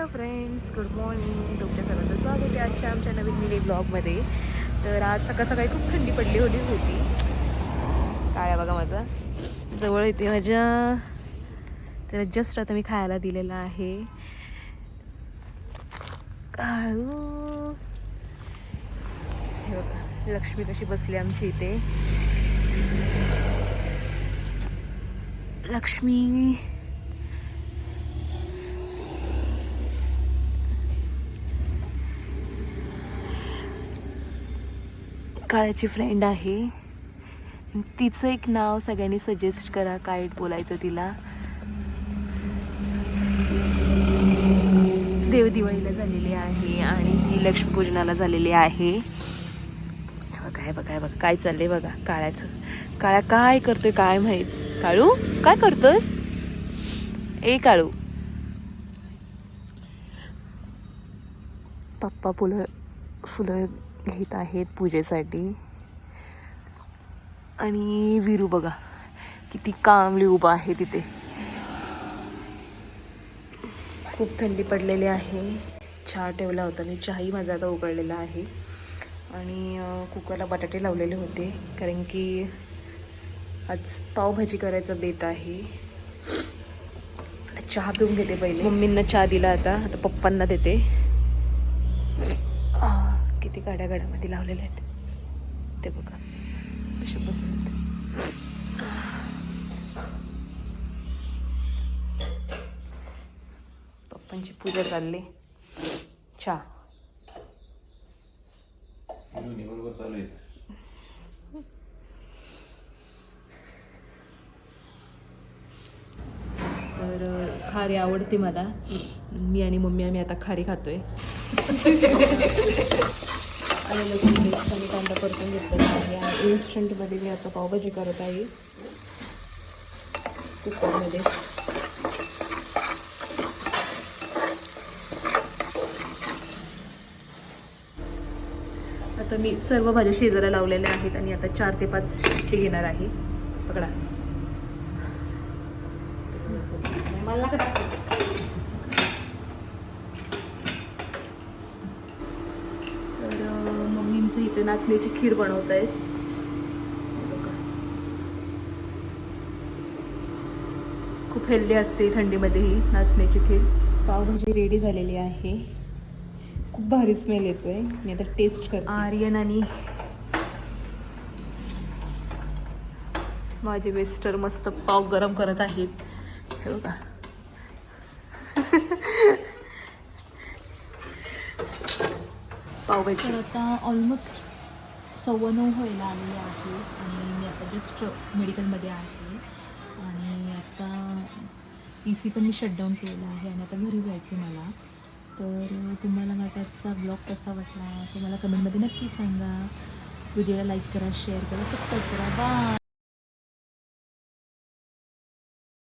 Hello friends good morning तुमच्या सर्वांचं स्वागत आहे आजच्या आमच्या नवीन मिनी ब्लॉगमध्ये तर आज सकाळ सकाळी खूप थंडी पडली होती होती. काय बघा माझा? जवळ येते माझ्या. त्याला जस्ट आता मी खायला दिलेला आहे. काळू. हे बघा लक्ष्मी कशी बसली आमची इथे. लक्ष्मी. काळ्याची फ्रेंड आहे. तिचं एक नाव सगळ्यांनी सजेस्ट करा काय बोलायचं तिला. देव दिवाळीला झालेली आहे आणि ही लक्ष्मीपूजनाला झालेली आहे. बघा हे बघा हे बघा काय चाललंय बघा काळ्याचं काळ्या काय करतोय काय माहीत? काळू काय करतोस? ए काळू. पप्पा फुलं फुलं घेत आहेत पूजेसाठी. आणि विरू बघा किती कामली उभा आहे तिथे. खूप थंडी पडलेली आहे. चहा ठेवला होता मी चहाही माझा आता उकळलेला आहे. आणि कुकरला बटाटे लावलेले होते कारण की आज पावभाजी करायचं बेत आहे. चहा पिऊन घेते पहिले. मम्मींना चहा दिला आता आता पप्पांना देते. किती गाड्या गाड्यामध्ये लावलेल्या आहेत. ते बघा. कसे बसलेत. पप्पांची पूजा चालली. चहा. दोन्ही बरोबर चालू आहेत तर खारी आवडते मला. मी आणि मम्मी आम्ही आता खारी खातोय. आणि लसूण पेस्ट आणि कांदा परतून घेतलेला आहे आणि इन्स्टंटमध्ये मी आता पावभाजी करत आहे कुकरमध्ये आता मी सर्व भाज्या शिजायला लावलेल्या आहेत आणि आता चार ते पाच शिट्टी घेणार आहे. पकडा. मला मम्मींचं इथे नाचण्याची खीर बनवत आहेत. खूप हेल्दी असते थंडीमध्ये ही नाचण्याची खीर. पावभाजी रेडी झालेली आहे. खूप भारी स्मेल येतोय. मी आता टेस्ट करते. आर्यन आणि माझे मिस्टर मस्त पाव गरम करत आहेत. हे बघा. पावभाजी. तर आता ऑलमोस्ट सव्वा नऊ व्हायला आलेले आहे आणि मी आता जस्ट मेडिकलमध्ये आहे. आणि आता पी सी पण मी शटडाऊन केलेला आहे आणि आता घरी जायचं आहे मला. तर तुम्हाला माझा आजचा ब्लॉग कसा वाटला? तुम्हाला कमेंटमध्ये नक्की सांगा. व्हिडिओला लाईक करा शेअर करा सबस्क्राईब करा. बाय